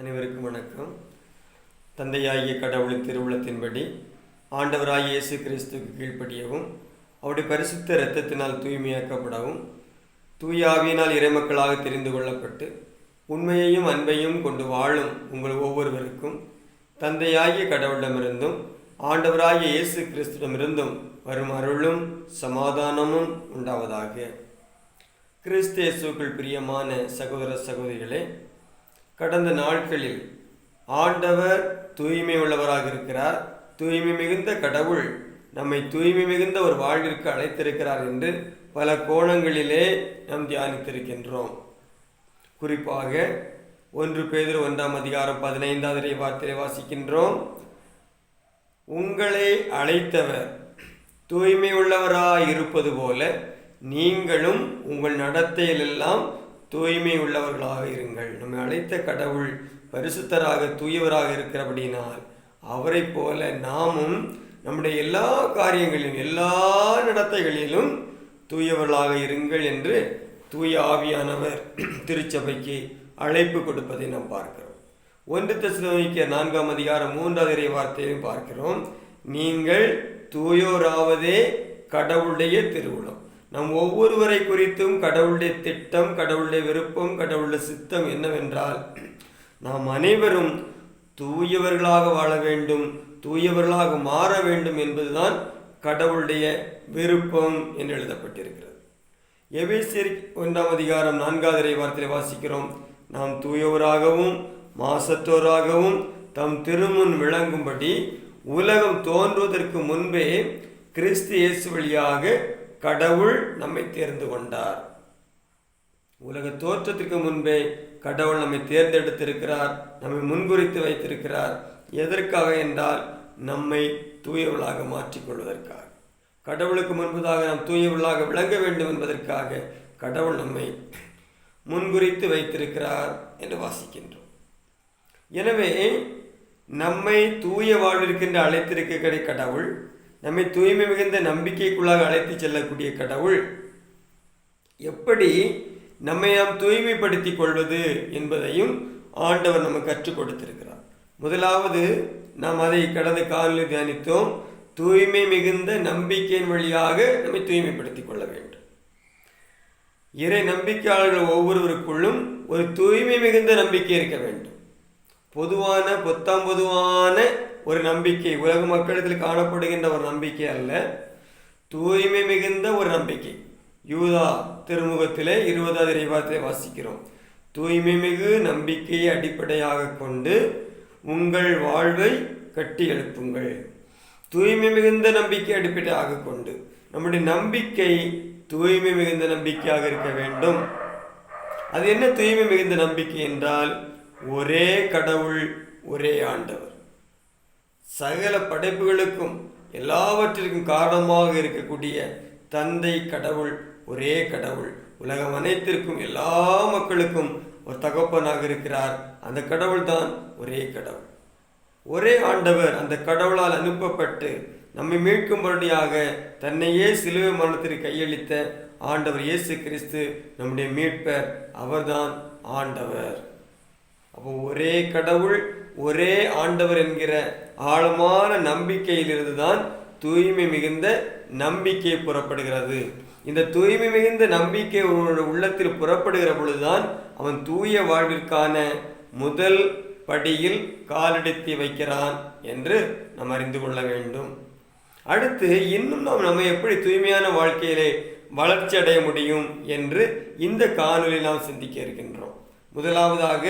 அனைவருக்கும் வணக்கம். தந்தையாகிய கடவுளின் திருவுளத்தின்படி ஆண்டவராகிய இயேசு கிறிஸ்துவுக்கு கீழ்ப்படியவும் அவருடைய பரிசுத்த இரத்தத்தினால் தூய்மையாக்கப்படவும் தூய ஆவியினால் இறைமக்களாக தெரிந்து கொள்ளப்பட்டு உண்மையையும் அன்பையும் கொண்டு வாழும் உங்கள் ஒவ்வொருவருக்கும் தந்தையாகிய கடவுளிடமிருந்தும் ஆண்டவராகிய இயேசு கிறிஸ்துவிடமிருந்தும் வரும் அருளும் சமாதானமும் உண்டாவதாக. கிறிஸ்து இயேசுக்குள் பிரியமான சகோதர சகோதரிகளே கடந்த நாட்களில் ஆண்டவர் தூய்மை உள்ளவராக இருக்கிறார். தூய்மை மிகுந்த கடவுள் நம்மை தூய்மை மிகுந்த ஒரு வாழ்விற்கு அழைத்திருக்கிறார் என்று பல கோணங்களிலே நாம் தியானித்திருக்கின்றோம். குறிப்பாக ஒன்று பேதர் ஒன்றாம் அதிகாரம் பதினைந்தாவது வார்த்தையை வாசிக்கின்றோம். உங்களை அழைத்தவர் தூய்மை உள்ளவராய் இருப்பது போல நீங்களும் உங்கள் நடத்தையிலெல்லாம் தூய்மை உள்ளவர்களாக இருங்கள். நம்மை அழைத்த கடவுள் பரிசுத்தராக தூயவராக இருக்கிறபடினால் அவரைப் போல நாமும் நம்முடைய எல்லா காரியங்களிலும் எல்லா நடத்தைகளிலும் தூயவர்களாக இருங்கள் என்று தூய ஆவியானவர் திருச்சபைக்கு அழைப்பு கொடுப்பதை நாம் பார்க்கிறோம். ஒன்று தெசலோனிக்க நான்காம் அதிகாரம் மூன்றாவது இறை வார்த்தையும் பார்க்கிறோம். நீங்கள் தூயோராவதே கடவுளுடைய திருவுளம். நம் ஒவ்வொருவரை குறித்தும் கடவுளுடைய திட்டம் கடவுளுடைய விருப்பம் கடவுளுடைய சித்தம் என்னவென்றால் நாம் அனைவரும் தூயவர்களாக வாழ வேண்டும் தூயவர்களாக மாற வேண்டும் என்பதுதான் கடவுளுடைய விருப்பம் என்று எழுதப்பட்டிருக்கிறது. எபேசியர் ஒன்றாம் அதிகாரம் நான்காவது இறை வார்த்தையை வாசிக்கிறோம். நாம் தூயவராகவும் மாசத்தோராகவும் தம் திருமுன் விளங்கும்படி உலகம் தோன்றுவதற்கு முன்பே கிறிஸ்து இயேசு வழியாக கடவுள் நம்மை தேர்ந்து கொண்டார். உலக தோற்றத்திற்கு முன்பே கடவுள் நம்மை தேர்ந்தெடுத்திருக்கிறார் நம்மை முன்குறித்து வைத்திருக்கிறார். எதற்காக என்றால் நம்மை தூயவளாக மாற்றிக்கொள்வதற்காக. கடவுளுக்கு முன்பதாக நாம் தூயவளாக விளங்க வேண்டும் என்பதற்காக கடவுள் நம்மை முன்குறித்து வைத்திருக்கிறார் என்று வாசிக்கின்றோம். எனவே நம்மை தூய வாழ்விற்கென்று அழைத்திருக்கிற கடவுள் நம்மை தூய்மை மிகுந்த நம்பிக்கைக்குள்ளாக அழைத்து செல்லக்கூடிய கடவுள். எப்படி நம்மை நாம் தூய்மைப்படுத்திக் கொள்வது என்பதையும் ஆண்டவர் நமக்கு கற்றுக் கொடுத்திருக்கிறார். முதலாவது நாம் அதை கடந்த காலில் தியானித்தோம். தூய்மை மிகுந்த நம்பிக்கையின் வழியாக நம்மை தூய்மைப்படுத்திக் கொள்ள வேண்டும். இறை நம்பிக்கையாளர்கள் ஒவ்வொருவருக்குள்ளும் ஒரு தூய்மை மிகுந்த நம்பிக்கை இருக்க வேண்டும். பொதுவான பொத்தாம் பொதுவான ஒரு நம்பிக்கை. உலக மக்களிடத்தில் காணப்படுகின்ற ஒரு நம்பிக்கை அல்ல. தூய்மை மிகுந்த ஒரு நம்பிக்கை. யூதா திருமுகத்திலே இருபதாவது இறைவாரத்தை வாசிக்கிறோம். தூய்மை மிகு நம்பிக்கையை அடிப்படையாக கொண்டு உங்கள் வாழ்வை கட்டி எழுப்புங்கள். தூய்மை மிகுந்த நம்பிக்கை அடிப்படையாக கொண்டு. நம்முடைய நம்பிக்கை தூய்மை மிகுந்த நம்பிக்கையாக இருக்க வேண்டும். அது என்ன தூய்மை மிகுந்த நம்பிக்கை என்றால் ஒரே கடவுள் ஒரே ஆண்டவர். சகல படைப்புகளுக்கும் எல்லாவற்றிற்கும் காரணமாக இருக்கக்கூடிய தந்தை கடவுள் ஒரே கடவுள். உலகம் அனைத்திற்கும் எல்லா மக்களுக்கும் ஒரு தகப்பனாக இருக்கிறார். அந்த கடவுள் தான் ஒரே கடவுள். ஒரே ஆண்டவர் அந்த கடவுளால் அனுப்பப்பட்டு நம்மை மீட்கும்படியாக தன்னையே சிலுவை மரணத்திற்கு கையளித்த ஆண்டவர் இயேசு கிறிஸ்து நம்முடைய மீட்பர் அவர்தான் ஆண்டவர். ஒரே கடவுள் ஒரே ஆண்டவர் என்கிற ஆழமான நம்பிக்கையிலிருந்து தான் தூய்மை மிகுந்த நம்பிக்கை புறப்படுகிறது. இந்த தூய்மை மிகுந்த நம்பிக்கை ஒருவருடைய உள்ளத்தில் புறப்படுகிற பொழுதுதான் அவன் தூய வாழ்விற்கான முதல் படியில் காலெடுத்து வைக்கிறான் என்று நாம் அறிந்து கொள்ள வேண்டும். அடுத்து இன்னும் நாம் நம்ம எப்படி தூய்மையான வாழ்க்கையிலே வளர்ச்சி அடைய முடியும் என்று இந்த காணொலியில் நாம் சிந்திக்க இருக்கின்றோம். முதலாவதாக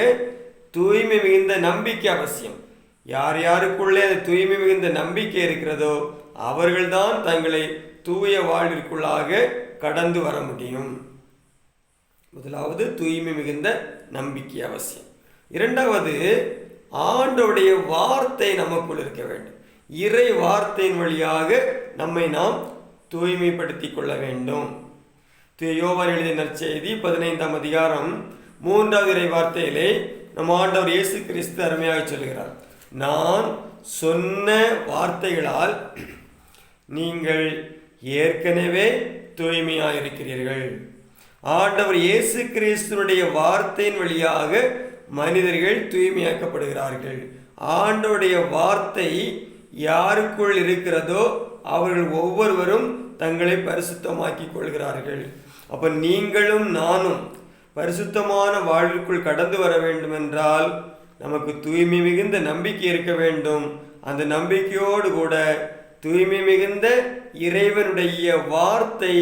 தூய்மை மிகுந்த நம்பிக்கை அவசியம். யார் யாருக்குள்ளே அந்த தூய்மை மிகுந்த நம்பிக்கை இருக்கிறதோ அவர்கள்தான் தங்களை தூய வாழ்விற்குள்ளாக கடந்து வர முடியும். முதலாவது தூய்மை மிகுந்த நம்பிக்கை அவசியம். இரண்டாவது ஆண்டோடைய வார்த்தை நமக்குள் இருக்க வேண்டும். இறை வார்த்தையின் வழியாக நம்மை நாம் தூய்மைப்படுத்தி கொள்ள வேண்டும். யோவான் எழுதிய நற்செய்தி பதினைந்தாம் அதிகாரம் மூன்றாவது இறை வார்த்தையிலே நம்ம ஆண்டவர் இயேசு கிறிஸ்து அருமையாக சொல்கிறார் நான் சொன்ன வார்த்தைகளால் நீங்கள் ஏற்கனவே தூய்மையாக இருக்கிறீர்கள் ஆண்டவர் இயேசு கிறிஸ்துனுடைய வார்த்தையின் வழியாக மனிதர்கள் தூய்மையாக்கப்படுகிறார்கள். ஆண்டவருடைய வார்த்தை யாருக்குள் இருக்கிறதோ அவர்கள் ஒவ்வொருவரும் தங்களை பரிசுத்தமாக்கிக் கொள்கிறார்கள். அப்போ நீங்களும் நானும் பரிசுத்தமான வாழ்விற்குள் கடந்து வர வேண்டும் என்றால் நமக்கு தூய்மை மிகுந்த நம்பிக்கை இருக்க வேண்டும். அந்த நம்பிக்கையோடு கூட தூய்மை மிகுந்த இறைவனுடைய வார்த்தை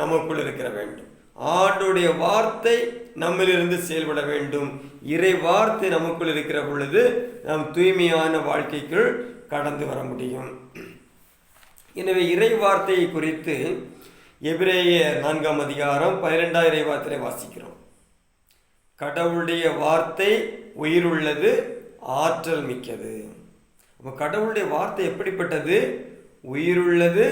நமக்குள் இருக்கிற வேண்டும். ஆண்டுடைய வார்த்தை நம்மிலிருந்து செயல்பட வேண்டும். இறை வார்த்தை நமக்குள் இருக்கிற பொழுது நாம் தூய்மையான வாழ்க்கைக்குள் கடந்து வர முடியும். எனவே இறை வார்த்தையை குறித்து எபிரேய நான்காம் அதிகாரம் பன்னிரெண்டாம் இறை வார்த்தையை வாசிக்கிறோம். கடவுளுடைய வார்த்தை உயிருள்ளது ஆற்றல் மிக்கது. அப்போ கடவுளுடைய வார்த்தை எப்படிப்பட்டது? உயிருள்ளது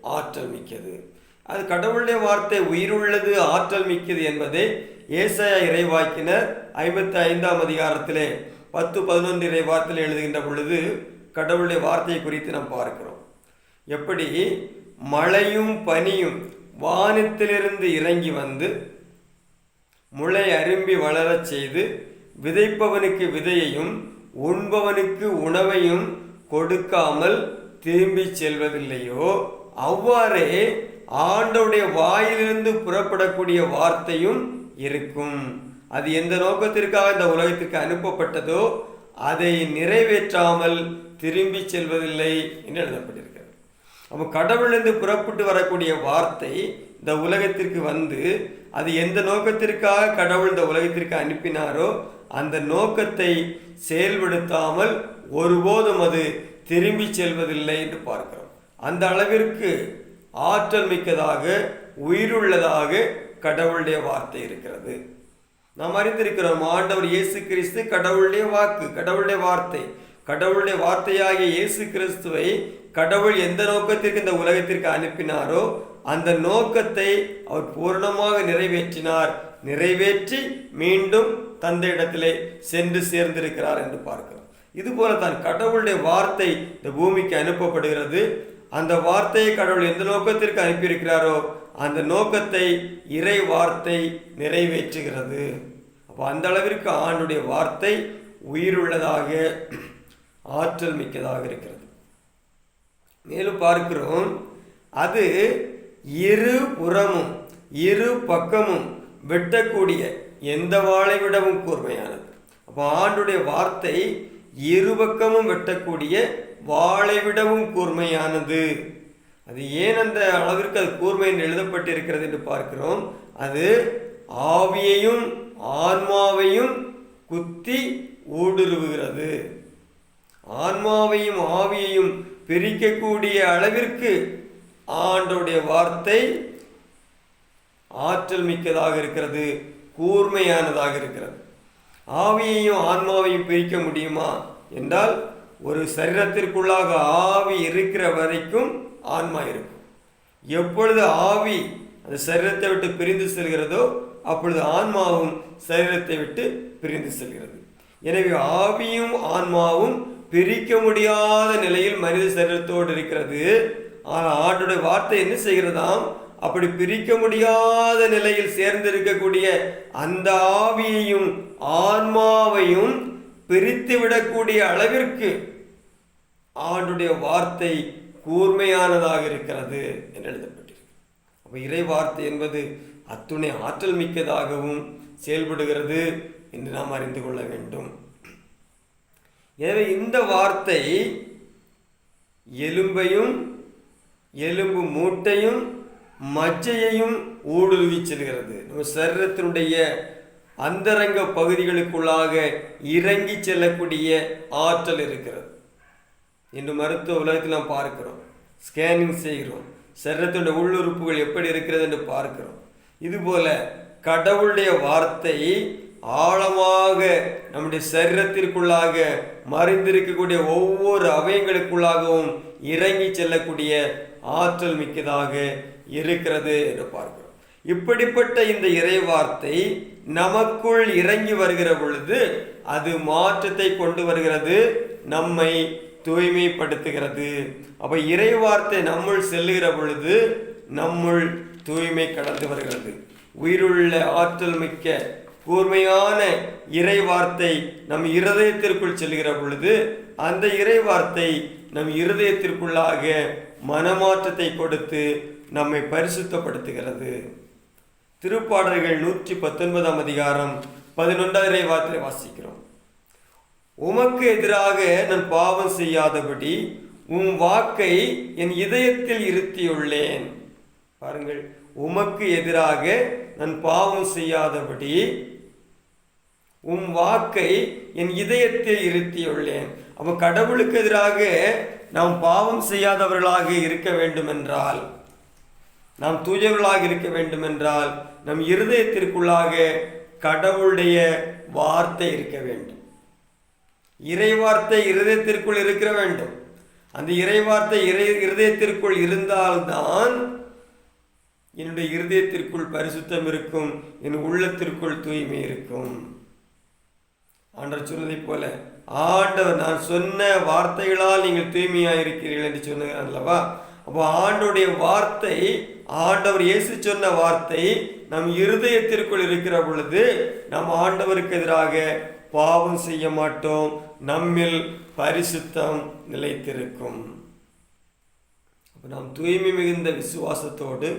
ஆற்றல் மிக்கது. அது கடவுளுடைய வார்த்தை உயிருள்ளது ஆற்றல் மிக்கது என்பதை ஏசாயா இறைவாக்கினர் ஐம்பத்தி ஐந்தாம் அதிகாரத்திலே பத்து பதினொன்று இறை வார்த்தையில் எழுதுகின்ற பொழுது கடவுளுடைய வார்த்தையை குறித்து நாம் பார்க்கிறோம். எப்படி? மழையும் பனியும் வானத்திலிருந்து இறங்கி வந்து முளை அரும்பி வளரச் செய்து விதைப்பவனுக்கு விதையையும் உண்பவனுக்கு உணவையும் கொடுக்காமல் திரும்பி செல்வதில்லையோ? அவ்வாறே ஆண்டவுடைய வாயிலிருந்து புறப்படக்கூடிய வார்த்தையும் இருக்கும். அது எந்த நோக்கத்திற்காக இந்த உலகத்திற்கு அனுப்பப்பட்டதோ அதை நிறைவேற்றாமல் திரும்பி செல்வதில்லை என்று எழுதப்பட்டிருக்கிறது. அப்போ கடவுளிலிருந்து புறப்பட்டு வரக்கூடிய வார்த்தை இந்த உலகத்திற்கு வந்து அது எந்த நோக்கத்திற்காக கடவுள் இந்த உலகத்திற்கு அனுப்பினாரோ அந்த நோக்கத்தை செயல்படுத்தாமல் ஒருபோதும் அது திரும்பி செல்வதில்லை என்று பார்க்கிறோம். அந்த அளவிற்கு ஆற்றல் மிக்கதாக உயிருள்ளதாக கடவுளுடைய வார்த்தை இருக்கிறது. நாம் அறிந்திருக்கிறோம் ஆண்டவர் இயேசு கிறிஸ்து கடவுளுடைய வாக்கு கடவுளுடைய வார்த்தை. கடவுளுடைய வார்த்தையாகிய இயேசு கிறிஸ்துவை கடவுள் எந்த நோக்கத்திற்கு இந்த உலகத்திற்கு அனுப்பினாரோ அந்த நோக்கத்தை அவர் பூரணமாக நிறைவேற்றினார். நிறைவேற்றி மீண்டும் தந்தையிடத்திலே சென்று சேர்ந்திருக்கிறார் என்று பார்க்கிறோம். இதுபோல தான் கடவுளுடைய வார்த்தை இந்த பூமிக்கு அனுப்பப்படுகிறது. அந்த வார்த்தையை கடவுள் எந்த நோக்கத்திற்கு அனுப்பியிருக்கிறாரோ அந்த நோக்கத்தை இறை வார்த்தை நிறைவேற்றுகிறது. அப்போ அந்த அளவிற்கு ஆண்டுடைய வார்த்தை உயிருள்ளதாக ஆற்றல் மிக்கதாக இருக்கிறது. மேலும் பார்க்கிறோம் அது இரு புறமும் இரு பக்கமும் வெட்டக்கூடிய எந்த வாளை விடவும் கூர்மையானது. அப்போ ஆண்டுடைய வார்த்தை இரு பக்கமும் வெட்டக்கூடிய வாளை விடவும் கூர்மையானது. அது ஏன் அந்த அளவிற்கு அது கூர்மை என்று எழுதப்பட்டிருக்கிறது என்று பார்க்கிறோம். அது ஆவியையும் ஆன்மாவையும் குத்தி ஊடுருவுகிறது. ஆன்மாவையும் ஆவியையும் பிரிக்கக்கூடிய அளவிற்கு ஆண்டோடைய வார்த்தை ஆற்றல் மிக்கதாக இருக்கிறது கூர்மையானதாக இருக்கிறது. ஆவியையும் ஆன்மாவையும் பிரிக்க முடியுமா என்றால் ஒரு சரீரத்திற்குள்ளாக ஆவி இருக்கிற வரைக்கும் ஆன்மா இருக்கும். எப்பொழுது ஆவி அந்த சரீரத்தை விட்டு பிரிந்து செல்கிறதோ அப்பொழுது ஆன்மாவும் சரீரத்தை விட்டு பிரிந்து செல்கிறது. எனவே ஆவியும் ஆன்மாவும் பிரிக்க முடியாத நிலையில் மனித சரீரத்தோடு இருக்கிறது. ஆண்டுடைய வார்த்தை என்ன செய்கிறதாம்? அப்படி பிரிக்க முடியாத நிலையில் சேர்ந்திருக்கக்கூடிய அந்த ஆவியையும் ஆன்மாவையும் பிரித்து விடக்கூடிய அளவிற்கு ஆண்டுடைய வார்த்தை கூர்மையானதாக இருக்கிறது என்று எழுதப்பட்டிருக்கு. அப்போ இறை வார்த்தை என்பது அத்துணை ஆற்றல் மிக்கதாகவும் செயல்படுகிறது என்று நாம் அறிந்து கொள்ள வேண்டும். எனவே இந்த வார்த்தை எலும்பையும் எலும்பு மூட்டையும் மஜ்ஜையையும் ஊடுருவி செல்கிறது. நம்ம சரீரத்தினுடைய அந்தரங்க பகுதிகளுக்குள்ளாக இறங்கி செல்லக்கூடிய ஆற்றல் இருக்கிறது. இன்று மருத்துவ உலகத்தில் நாம் பார்க்கிறோம். ஸ்கேனிங் செய்கிறோம். சரீரத்தினுடைய உள்ளுறுப்புகள் எப்படி இருக்கிறது என்று பார்க்கிறோம். இதுபோல கடவுளுடைய வார்த்தை ஆழமாக நம்முடைய சரீரத்திற்குள்ளாக மறைந்திருக்கக்கூடிய ஒவ்வொரு அவயங்களுக்குள்ளாகவும் இறங்கி செல்லக்கூடிய ஆற்றல் மிக்கதாக இருக்கிறது என்று பார்க்கிறோம். இப்படிப்பட்ட இந்த இறை வார்த்தை நமக்குள் இறங்கி வருகிற பொழுது அது மாற்றத்தை கொண்டு வருகிறது நம்மை தூய்மைப்படுத்துகிறது. அப்போ இறை வார்த்தை நம்முள் செல்லுகிற பொழுது நம்முள் தூய்மை கடந்து வருகிறது. உயிருள்ள ஆற்றல் மிக்க கூர்மையான இறை வார்த்தை நம் இருதயத்திற்குள் செல்கிற பொழுது அந்த இறை வார்த்தை நம் இருதயத்திற்குள்ளாக மனமாற்றத்தை கொடுத்து நம்மை பரிசுத்தப்படுத்துகிறது. திருப்பாடல்கள் நூற்றி பத்தொன்பதாம் அதிகாரம் பதினொன்றாம் இறை வார்த்தை வாசிக்கிறோம். உமக்கு எதிராக நான் பாவம் செய்யாதபடி உன் வாக்கை என் இதயத்தில் இருத்தியுள்ளேன். பாருங்கள் உமக்கு எதிராக நான் பாவம் செய்யாதபடி உம் வாக்கை என் இதயத்தில் இருத்தியுள்ளேன். அப்போ கடவுளுக்கு எதிராக நாம் பாவம் செய்யாதவர்களாக இருக்க வேண்டுமென்றால் நாம் தூயவர்களாக இருக்க வேண்டுமென்றால் நம் இருதயத்திற்குள்ளாக கடவுளுடைய வார்த்தை இருக்க வேண்டும். இறை வார்த்தை இருதயத்திற்குள் இருக்க வேண்டும். அந்த இறை வார்த்தை இறை இருதயத்திற்குள் இருந்தால்தான் என்னுடைய இருதயத்திற்குள் பரிசுத்தம் இருக்கும் என் உள்ளத்திற்குள் தூய்மை இருக்கும். ஆண்டவர் சொன்னதைப் போல ஆண்டவர் நான் சொன்ன வார்த்தைகளால் நீங்கள் தூய்மையாக இருக்கிறீர்கள் என்று சொன்னார் அல்லவா? அப்போ ஆண்டோடைய வார்த்தை ஆண்டவர் இயேசு சொன்ன வார்த்தை நம் இருதயத்திற்குள் இருக்கிற பொழுது நம் ஆண்டவருக்கு எதிராக பாவம் செய்ய மாட்டோம் நம்மில் பரிசுத்தம் நிலைத்திருக்கும். அப்போ நாம் தூய்மை மிகுந்த விசுவாசத்தோடு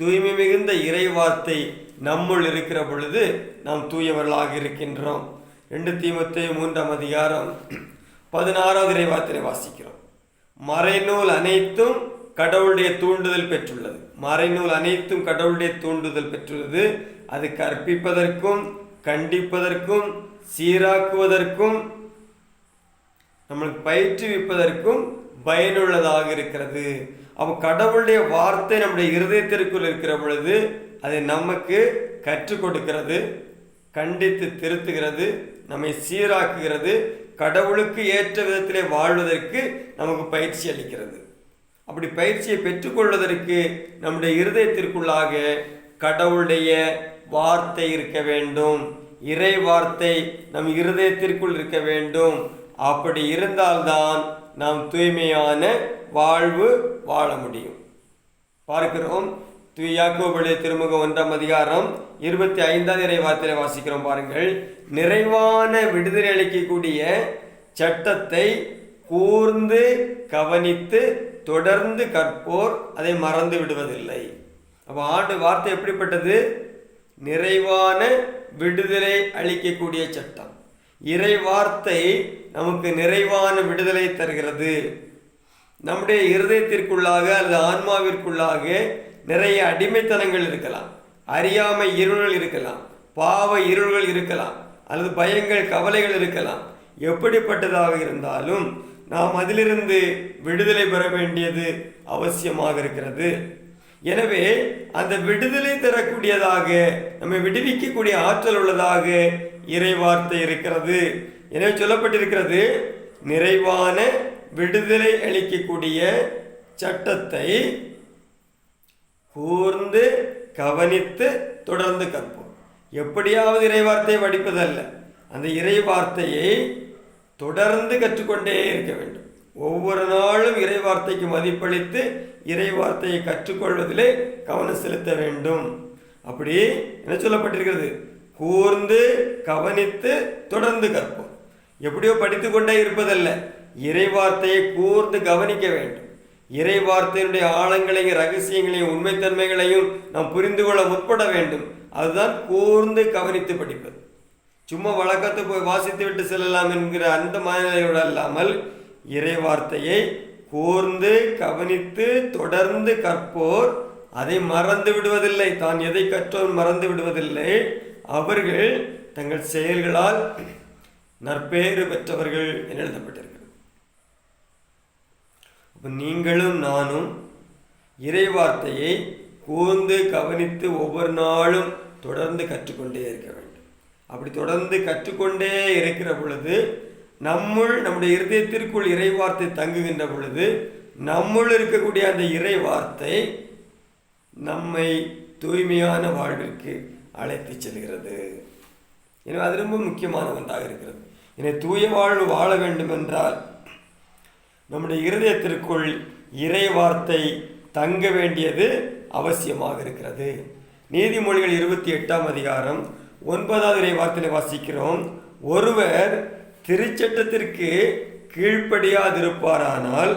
தூய்மை மிகுந்த இறை வார்த்தை நம்முள் இருக்கிற பொழுது நாம் தூயவர்களாக இருக்கின்றோம். ரெண்டு தீமத்தை மூன்றாம் அதிகாரம் பதினாறாவது இறை வார்த்தையை வாசிக்கிறோம். மறைநூல் அனைத்தும் கடவுளுடைய தூண்டுதல் பெற்றுள்ளது. மறைநூல் அனைத்தும் கடவுளுடைய தூண்டுதல் பெற்றுள்ளது. அது கற்பிப்பதற்கும் கண்டிப்பதற்கும் சீராக்குவதற்கும் நம்மளுக்கு பயிற்றுவிப்பதற்கும் பயனுள்ளதாக இருக்கிறது. அப்போ கடவுளுடைய வார்த்தை நம்முடைய இருதயத்திற்குள் இருக்கிற பொழுது அதை நமக்கு கற்றுக் கொடுக்கிறது கண்டித்து திருத்துகிறது நம்மை சீராக்குகிறது கடவுளுக்கு ஏற்ற விதத்திலே வாழ்வதற்கு நமக்கு பயிற்சி அளிக்கிறது. அப்படி பயிற்சியை பெற்றுக்கொள்வதற்கு நம்முடைய இருதயத்திற்குள்ளாக கடவுளுடைய வார்த்தை இருக்க வேண்டும். இறை வார்த்தை நம் இருதயத்திற்குள் இருக்க வேண்டும். அப்படி இருந்தால்தான் நாம் தூய்மையான வாழ்வு வாழ முடியும். பார்க்கிறோம் தூயாக்கோபுடைய திருமுக ஒன்றாம் அதிகாரம் இருபத்தி ஐந்தாம் இறை வார்த்தையை வாசிக்கிறோம் பாருங்கள். நிறைவான விடுதலை அளிக்கக்கூடிய சட்டத்தை கூர்ந்து கவனித்து தொடர்ந்து கற்போர் அதை மறந்து விடுவதில்லை. அப்போ ஆண்டு வார்த்தை எப்படிப்பட்டது? நிறைவான விடுதலை அளிக்கக்கூடிய சட்டம். இறை வார்த்தை நமக்கு நிறைவான விடுதலை தருகிறது. நம்முடைய இருதயத்திற்குள்ளாக அல்லது ஆன்மாவிற்குள்ளாக நிறைய அடிமைத்தனங்கள் இருக்கலாம். அறியாமை இருள்கள் இருக்கலாம். பாவ இருள்கள் இருக்கலாம். அல்லது பயங்கள் கவலைகள் இருக்கலாம். எப்படிப்பட்டதாக இருந்தாலும் நாம் அதிலிருந்து விடுதலை பெற வேண்டியது அவசியமாக இருக்கிறது. எனவே அந்த விடுதலை தரக்கூடியதாக நம்மை விடுவிக்கக்கூடிய ஆற்றல் உள்ளதாக இறைவார்த்தை இருக்கிறது. எனவே சொல்லப்பட்டிருக்கிறது நிறைவான விடுதலை அளிக்கக்கூடிய சட்டத்தை கூர்ந்து கவனித்து தொடர்ந்து கற்போம். எப்படியாவது இறை வார்த்தையை படிப்பதல்ல அந்த இறை வார்த்தையை தொடர்ந்து கற்றுக்கொண்டே இருக்க வேண்டும். ஒவ்வொரு நாளும் இறை வார்த்தைக்கு மதிப்பளித்து இறை வார்த்தையை கற்றுக்கொள்வதிலே கவனம் செலுத்த வேண்டும். அப்படி என்ன சொல்லப்பட்டிருக்கிறது? கூர்ந்து கவனித்து தொடர்ந்து கற்போம். எப்படியோ படித்து கொண்டே இருப்பதல்ல. இறை வார்த்தையை கூர்ந்து கவனிக்க வேண்டும். இறை வார்த்தையினுடைய ஆழங்களையும் ரகசியங்களையும் உண்மைத்தன்மைகளையும் நாம் புரிந்து கொள்ள முற்பட வேண்டும். அதுதான் கூர்ந்து கவனித்து படிப்பது. சும்மா வழக்கத்தை போய் வாசித்து விட்டு செல்லலாம் என்கிற அந்த மனநிலையோடு அல்லாமல் இறை வார்த்தையை கூர்ந்து கவனித்து தொடர்ந்து கற்போர் அதை மறந்து விடுவதில்லை. தான் எதை கற்றோர் மறந்து விடுவதில்லை. அவர்கள் தங்கள் செயல்களால் நற்பேறு பெற்றவர்கள் என எழுதப்பட்டிருக்கிறது. நீங்களும் நானும் இறைவார்த்தையை கூர்ந்து கவனித்து ஒவ்வொரு நாளும் தொடர்ந்து கற்றுக்கொண்டே இருக்க வேண்டும். அப்படி தொடர்ந்து கற்றுக்கொண்டே இருக்கிற பொழுது நம்முள் நம்முடைய இருதயத்திற்குள் இறைவார்த்தை தங்குகின்ற பொழுது நம்முள் இருக்கக்கூடிய அந்த இறை வார்த்தை நம்மை தூய்மையான வாழ்விற்கு அழைத்து செல்கிறது. எனவே அது ரொம்ப முக்கியமான ஒன்றாக இருக்கிறது. எனவே தூய வாழ்வு வாழ வேண்டும் என்றால் நம்முடைய இருதயத்திற்குள் இறை வார்த்தை தங்க வேண்டியது அவசியமாக இருக்கிறது. நீதிமொழிகள் இருபத்தி எட்டாம் அதிகாரம் ஒன்பதாவது இறை வார்த்தையில் வாசிக்கிறோம். ஒருவர் திருச்சட்டத்திற்கு கீழ்ப்படியாதிருப்பாரானால்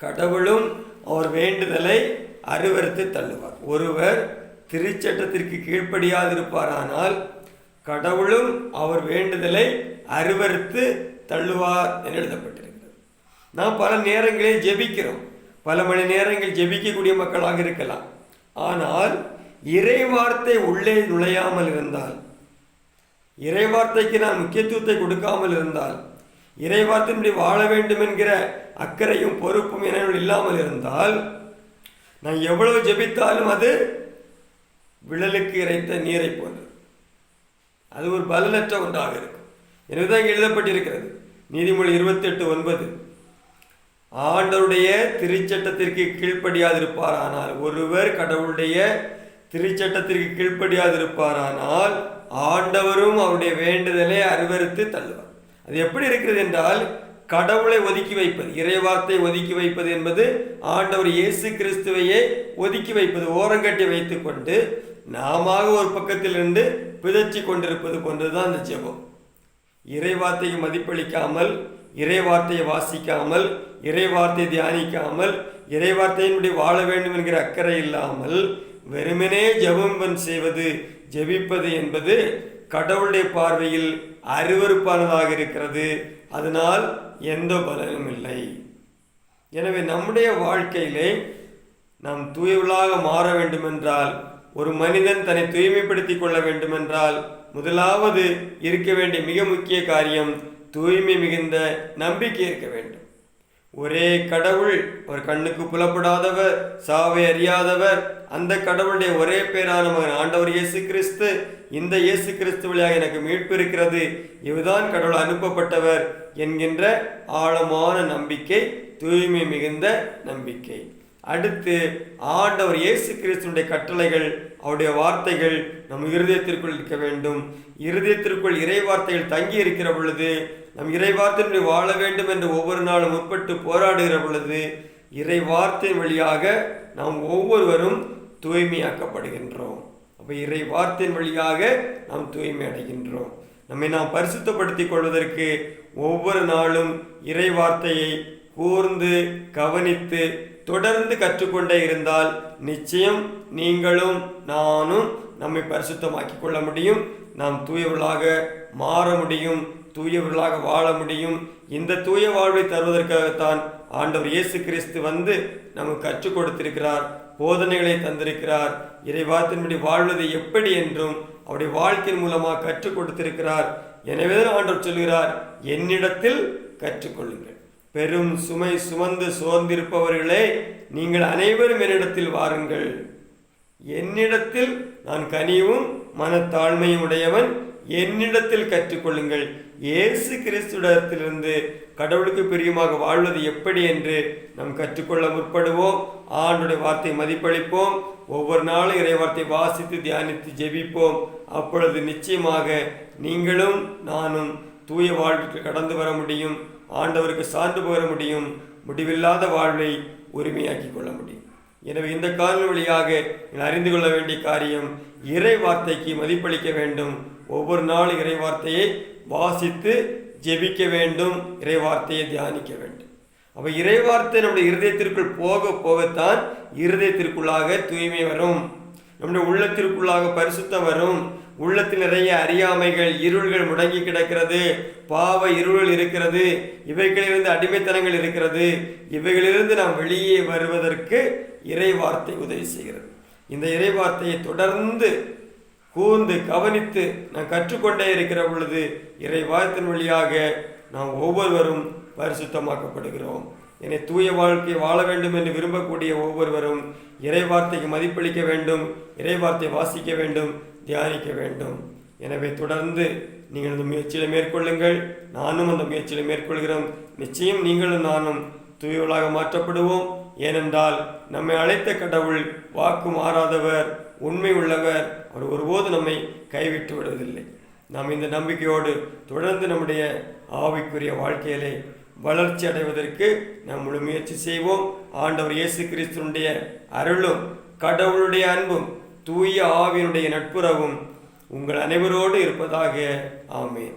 கடவுளும் அவர் வேண்டுதலை அருவறுத்து தள்ளுவார். ஒருவர் திருச்சட்டத்திற்கு கீழ்ப்படியாதிருப்பாரானால் கடவுளும் அவர் வேண்டுதலை அருவறுத்து தள்ளுவார் என்று எழுதப்பட்டிருக்கிறது நாம் பல நேரங்களில் ஜெபிக்கிறோம். பல மணி நேரங்கள் ஜெபிக்கக்கூடிய மக்களாக இருக்கலாம். ஆனால் இறைவார்த்தை உள்ளே நுழையாமல் இருந்தால் இறைவார்த்தைக்கு நான் முக்கியத்துவத்தை கொடுக்காமல் இருந்தால் இறைவார்த்தையின்படி வாழ வேண்டும் என்கிற அக்கறையும் பொறுப்பும் எனக்குள் இல்லாமல் இருந்தால் நான் எவ்வளவு ஜெபித்தாலும் அது விழலுக்கு இறைத்த நீரை போன்றது அது ஒரு பலனற்ற ஒன்றாக இருக்கும். எனவேதான் இங்கே எழுதப்பட்டிருக்கிறது. நீதிமொழி இருபத்தெட்டு ஒன்பது. ஆண்டவருடைய திருச்சட்டத்திற்கு கீழ்ப்படியாதிருப்பாரானால் ஒருவர் கடவுளுடைய திருச்சட்டத்திற்கு கீழ்ப்படியாதிருப்பாரானால் ஆண்டவரும் அவருடைய வேண்டுதலை அறிவறுத்து தள்ளுவார். அது எப்படி இருக்கிறது என்றால் கடவுளை ஒதுக்கி வைப்பது இறைவார்த்தை ஒதுக்கி வைப்பது என்பது ஆண்டவர் இயேசு கிறிஸ்துவையே ஒதுக்கி வைப்பது ஓரங்கட்டி வைத்துக்கொண்டு நாம ஒரு பக்கத்தில் இருந்து கொண்டிருப்பது போன்றதுதான் அந்த ஜெபம். இறை வார்த்தையை மதிப்பளிக்காமல் இறைவார்த்தையை வாசிக்காமல் இறைவார்த்தை தியானிக்காமல் இறைவார்த்தையின்படி வாழ வேண்டும் என்கிற அக்கறை இல்லாமல் வெறுமனே ஜபம்பன் செய்வது ஜெபிப்பது என்பது கடவுளுடைய பார்வையில் அருவருப்பானதாக இருக்கிறது. அதனால் எந்த பலனும் இல்லை. எனவே நம்முடைய வாழ்க்கையிலே நாம் தூயவளாக மாற வேண்டுமென்றால் ஒரு மனிதன் தன்னை தூய்மைப்படுத்திக் கொள்ள வேண்டுமென்றால் முதலாவது இருக்க வேண்டிய மிக முக்கிய காரியம் தூய்மை மிகுந்த நம்பிக்கை இருக்க வேண்டும். ஒரே கடவுள் ஒரு கண்ணுக்கு புலப்படாதவர் சாவை அறியாதவர் அந்த கடவுளுடைய ஒரே பேரான மகன் ஆண்டவர் இயேசு கிறிஸ்து இந்த இயேசு கிறிஸ்து வழியாக எனக்கு மீட்பு இருக்கிறது. இவர்தான் கடவுள் அனுப்பப்பட்டவர் என்கின்ற ஆழமான நம்பிக்கை தூய்மை மிகுந்த நம்பிக்கை. அடுத்து ஆண்டவர் இயேசு கிறிஸ்துனுடைய கட்டளைகள் அவருடைய வார்த்தைகள் நம் இருதயத்திற்குள் இருக்க வேண்டும். இருதயத்திற்குள் இறை வார்த்தைகள் தங்கி இருக்கிற பொழுது நம் இறை வார்த்தையின்படி வாழ வேண்டும் என்று ஒவ்வொரு நாளும் முற்பட்டு போராடுகிற பொழுது இறை வார்த்தையின் வழியாக நாம் ஒவ்வொருவரும் தூய்மையாக்கப்படுகின்றோம். அப்போ இறை வார்த்தையின் வழியாக நாம் தூய்மை அடைகின்றோம். நம்மை நாம் பரிசுத்தப்படுத்திக் கொள்வதற்கு ஒவ்வொரு நாளும் இறை வார்த்தையை கூர்ந்து கவனித்து தொடர்ந்து கற்றுக்கொண்டே இருந்தால் நிச்சயம் நீங்களும் நானும் நம்மை பரிசுத்தமாக்கிக் கொள்ள முடியும். நாம் தூயவர்களாக மாற முடியும் தூயவர்களாக வாழ முடியும். இந்த தூய வாழ்வை தருவதற்காகத்தான் ஆண்டவர் இயேசு கிறிஸ்து வந்து நமக்கு கற்றுக் கொடுத்திருக்கிறார் போதனைகளை தந்திருக்கிறார். இறைவாத்தின்படி வாழ்வது எப்படி என்றும் அவருடைய வாழ்க்கையின் மூலமாக கற்றுக் கொடுத்திருக்கிறார். எனவே தான் ஆண்டவர் சொல்கிறார் என்னிடத்தில் கற்றுக்கொள்ளுங்கள். பெரும் சுமை சுமந்து சோர்ந்திருப்பவர்களே நீங்கள் அனைவரும் என்னிடத்தில் வாருங்கள். என்னிடத்தில் நான் கனிவும் மனத்தாழ்மையும் உடையவன் என்னிடத்தில் கற்றுக்கொள்ளுங்கள். இயேசு கிறிஸ்துடத்திலிருந்து கடவுளுக்கு பிரியமாக வாழ்வது எப்படி என்று நாம் கற்றுக்கொள்ள முற்படுவோம். ஆண்டுடைய வார்த்தை மதிப்பளிப்போம். ஒவ்வொரு நாளும் இறை வார்த்தை வாசித்து தியானித்து ஜெபிப்போம். அப்பொழுது நிச்சயமாக நீங்களும் நானும் தூய வாழ்வுக்கு கடந்து வர முடியும். ஆண்டவருக்கு சான்று போக முடியும். முடிவில்லாத வாழ்வை உரிமையாக்கி கொள்ள முடியும். எனவே இந்த காரண வழியாக நீங்கள் அறிந்து கொள்ள வேண்டிய காரியம் இறை வார்த்தைக்கு மதிப்பளிக்க வேண்டும். ஒவ்வொரு நாளும் இறை வார்த்தையை வாசித்து ஜெபிக்க வேண்டும். இறை வார்த்தையை தியானிக்க வேண்டும். அப்போ இறை வார்த்தை நம்முடைய இருதயத்திற்குள் போக போகத்தான் இருதயத்திற்குள்ளாக தூய்மை வரும். நம்முடைய உள்ளத்திற்குள்ளாக பரிசுத்தம் வரும். உள்ளத்தில் நிறைய அறியாமைகள் இருள்கள் முடங்கி கிடக்கிறது. பாவ இருள் இருக்கிறது. இவைகளிலிருந்து அடிமைத்தனங்கள் இருக்கிறது. இவைகளிலிருந்து நாம் வெளியே வருவதற்கு இறை வார்த்தை உதவி செய்கிறது. இந்த இறை வார்த்தையை தொடர்ந்து கூர்ந்து கவனித்து நாம் கற்றுக்கொண்டே இருக்கிற பொழுது இறை வார்த்தையின் வழியாக நாம் ஒவ்வொருவரும் பரிசுத்தமாக்கப்படுகிறோம். என்னை தூய வாழ்க்கை வாழ வேண்டும் என்று விரும்பக்கூடிய ஒவ்வொருவரும் இறை வார்த்தைக்கு மதிப்பளிக்க வேண்டும் இறை வார்த்தை வாசிக்க வேண்டும் தியானிக்க வேண்டும். எனவே தொடர்ந்து நீங்கள் அந்த முயற்சியை மேற்கொள்ளுங்கள். நானும் அந்த முயற்சியை மேற்கொள்கிறோம். நிச்சயம் நீங்களும் நானும் தூயவளாக மாற்றப்படுவோம். ஏனென்றால் நம்மை அழைத்த கடவுள் வாக்கு மாறாதவர் உண்மை உள்ளவர் அவர் ஒருபோது நம்மை கைவிட்டு விடுவதில்லை. நாம் இந்த நம்பிக்கையோடு தொடர்ந்து நம்முடைய ஆவிக்குரிய வாழ்க்கையிலே வளர்ச்சி அடைவதற்கு நாம் முழு முயற்சி செய்வோம். ஆண்டவர் இயேசு கிறிஸ்துனுடைய அருளும் கடவுளுடைய அன்பும் தூய ஆவியினுடைய நட்புறவும் உங்கள் அனைவரோடு இருப்பதாக ஆமேன்.